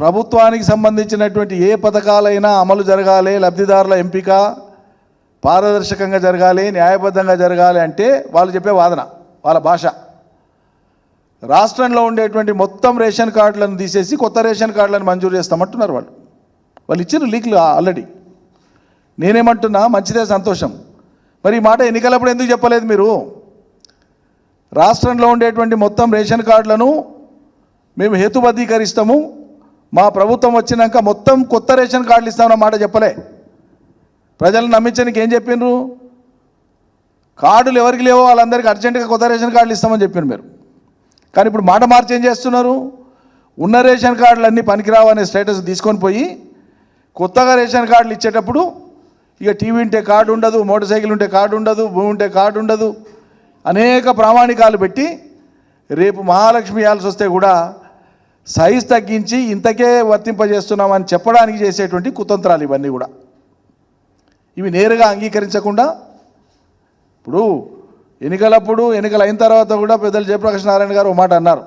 ప్రభుత్వానికి సంబంధించినటువంటి ఏ పథకాలైనా అమలు జరగాలి లబ్ధిదారుల ఎంపిక పారదర్శకంగా జరగాలి న్యాయబద్ధంగా జరగాలి అంటే వాళ్ళు చెప్పే వాదన వాళ్ళ భాష. రాష్ట్రంలో ఉండేటువంటి మొత్తం రేషన్ కార్డులను తీసేసి కొత్త రేషన్ కార్డులను మంజూరు చేస్తామంటున్నారు వాళ్ళు. వాళ్ళు ఇచ్చిన లీక్లు ఆల్రెడీ. నేనేమంటున్నా మంచిదే సంతోషం. మరి ఈ మాట ఎన్నికలప్పుడు ఎందుకు చెప్పలేదు మీరు? రాష్ట్రంలో ఉండేటువంటి మొత్తం రేషన్ కార్డులను మేము హేతుబద్ధీకరిస్తాము మా ప్రభుత్వం వచ్చినాక మొత్తం కొత్త రేషన్ కార్డులు ఇస్తామన్న మాట చెప్పలే. ప్రజలను నమ్మించడానికి ఏం చెప్పిండ్రు కార్డులు ఎవరికి లేవో వాళ్ళందరికీ అర్జెంటుగా కొత్త రేషన్ కార్డులు ఇస్తామని చెప్పారు మీరు. కానీ ఇప్పుడు మాట మార్చి ఏం చేస్తున్నారు? ఉన్న రేషన్ కార్డులు అన్నీ పనికిరావనే స్టేటస్ తీసుకొని పోయి కొత్తగా రేషన్ కార్డులు ఇచ్చేటప్పుడు ఇక టీవీ ఉంటే కార్డు ఉండదు మోటార్ సైకిల్ ఉంటే కార్డు ఉండదు భూమి ఉంటే కార్డు ఉండదు అనేక ప్రామాణికాలు పెట్టి రేపు మహాలక్ష్మి ఇవ్వాల్సి వస్తే కూడా సైజ్ తగ్గించి ఇంతకే వర్తింపజేస్తున్నామని చెప్పడానికి చేసేటువంటి కుతంత్రాలు ఇవన్నీ కూడా. ఇవి నేరుగా అంగీకరించకుండా ఇప్పుడు ఎన్నికలప్పుడు ఎన్నికలు అయిన తర్వాత కూడా పెద్దలు జయప్రకాష్ నారాయణ గారు ఒక మాట అన్నారు.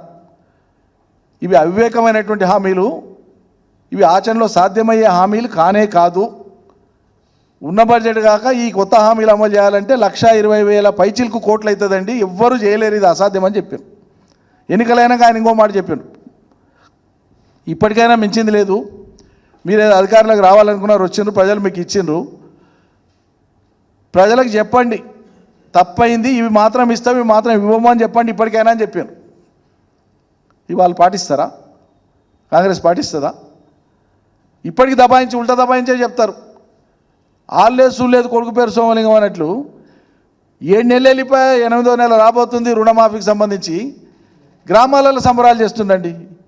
ఇవి అవివేకమైనటువంటి హామీలు ఇవి ఆచరణలో సాధ్యమయ్యే హామీలు కానే కాదు. ఉన్న బడ్జెట్ కాక ఈ కొత్త హామీలు అమలు చేయాలంటే లక్ష ఇరవై వేల పైచిలకు కోట్లు అవుతుందండి. ఎవ్వరూ చేయలేరు ఇది అసాధ్యం అని చెప్పాను ఎన్నికలైనాక ఆయన ఇంకో మాట చెప్పాను ఇప్పటికైనా మించింది లేదు. మీరు అధికారంలోకి అధికారులకు రావాలనుకున్నారు వచ్చిండ్రు ప్రజలు మీకు ఇచ్చిండ్రు. ప్రజలకు చెప్పండి తప్పైంది ఇవి మాత్రం ఇస్తాం ఇవి మాత్రం ఇవ్వము అని చెప్పండి ఇప్పటికైనా అని చెప్పాను ఇవాళ పాటిస్తారా? కాంగ్రెస్ పాటిస్తుందా? ఇప్పటికి దబాయించి ఉల్టా దబాయించే చెప్తారు. ఆళ్ళేసు సూలేదు కొడుకు పేరు సోమలింగం అన్నట్లు. ఏడు నెలలు వెళ్ళిపోయి ఎనిమిదో నెల రాబోతుంది రుణమాఫీకి సంబంధించి. గ్రామాలలో సంబరాలు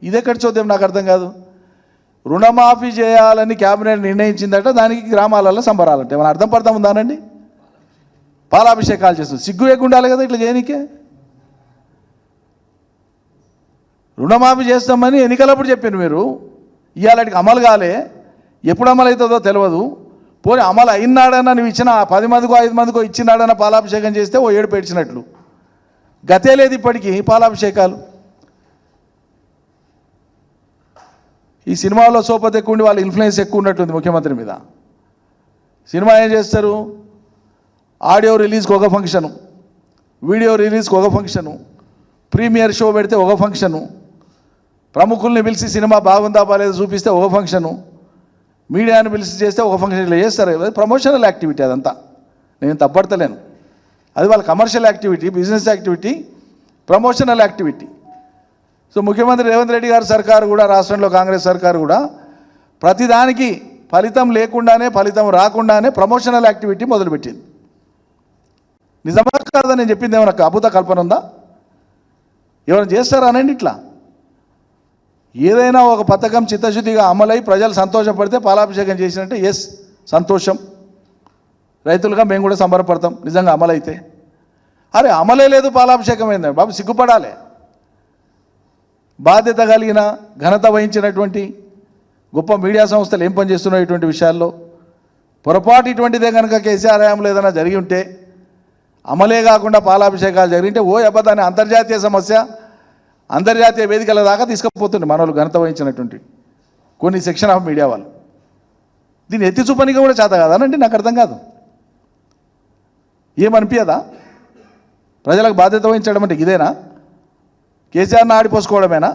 ఇది ఎక్కడ చూద్దాం నాకు అర్థం కాదు. రుణమాఫీ చేయాలని క్యాబినెట్ నిర్ణయించిందట దానికి గ్రామాలలో సంబరాలంటే. ఏమైనా అర్థం పడతాం ఉందానండి పాలాభిషేకాలు చేస్తుంది సిగ్గు లేకుండా ఉండాలి కదా ఇట్లా చేయనికే? రుణమాఫీ చేస్తామని ఎన్నికలప్పుడు చెప్పారు మీరు. ఇవాళకి అమలు కాలే. ఎప్పుడు అమలు అవుతుందో తెలియదు. పోనీ అమలు అయినాడన్నా నువ్వు ఇచ్చిన పది మందికో ఐదు మందికో ఇచ్చినాడన్న పాలాభిషేకం చేస్తే ఓ ఏడు పెడిచినట్లు గతే లేదు ఇప్పటికీ పాలాభిషేకాలు. ఈ సినిమాలో సోపతి ఎక్కువ ఉండి వాళ్ళ ఇన్ఫ్లుయెన్స్ ఎక్కువ ఉన్నట్టుంది ముఖ్యమంత్రి మీద. సినిమా ఏం చేస్తారు? ఆడియో రిలీజ్కి ఒక ఫంక్షను. వీడియో రిలీజ్కి ఒక ఫంక్షను. ప్రీమియర్ షో పెడితే ఒక ఫంక్షను. ప్రముఖుల్ని పిలిచి సినిమా బాగుందా బాగాలేదు చూపిస్తే ఒక ఫంక్షను. మీడియాని పిలిచి చేస్తే ఒక ఫంక్షన్ ఇలా చేస్తారు. ప్రమోషనల్ యాక్టివిటీ అదంతా. నేను తప్పడతలేను. అది వాళ్ళ commercial activity business activity promotional activity. So ముఖ్యమంత్రి రేవంత్ రెడ్డి గారి సర్కారు కూడా రాష్ట్రంలో కాంగ్రెస్ సర్కారు కూడా ప్రతిదానికి ఫలితం లేకుండానే ఫలితం రాకుండానే ప్రమోషనల్ యాక్టివిటీ మొదలుపెట్టింది. నిజమా కాదా నేను చెప్పింది ఏమైనా అద్భుత కల్పన ఉందా? ఎవరైనా చేస్తారా అనండి ఇట్లా? ఏదైనా ఒక పథకం చిత్తశుద్ధిగా అమలై ప్రజలు సంతోషపడితే పాలాభిషేకం చేసినట్టే ఎస్ సంతోషం. రైతులుగా మేము కూడా సంబరపడతాం నిజంగా అమలైతే. అరే అమలే లేదు పాలాభిషేకం అయింది బాబు సిగ్గుపడాలి. బాధ్యత కలిగిన ఘనత వహించినటువంటి గొప్ప మీడియా సంస్థలు ఏం పనిచేస్తున్నాయి ఇటువంటి విషయాల్లో? పొరపాటు ఇటువంటిదే కనుక కేసీఆర్ హయాంలో ఏదైనా జరిగి ఉంటే అమలే కాకుండా పాలాభిషేకాలు జరిగింటే ఓ అబద్ధాన్ని అంతర్జాతీయ సమస్య అంతర్జాతీయ వేదికల దాకా తీసుకుపోతుండే మనోళ్ళు ఘనత వహించినటువంటి కొన్ని సెక్షన్ ఆఫ్ మీడియా వాళ్ళు. దీన్ని ఎత్తి చూపనికి కూడా చేత కాదనండి నాకు అర్థం కాదు. ఏమనిపించదా ప్రజలకు బాధ్యత వహించడం అంటే ఇదేనా? కేసీఆర్ని ఆడిపోసుకోవడమేనా?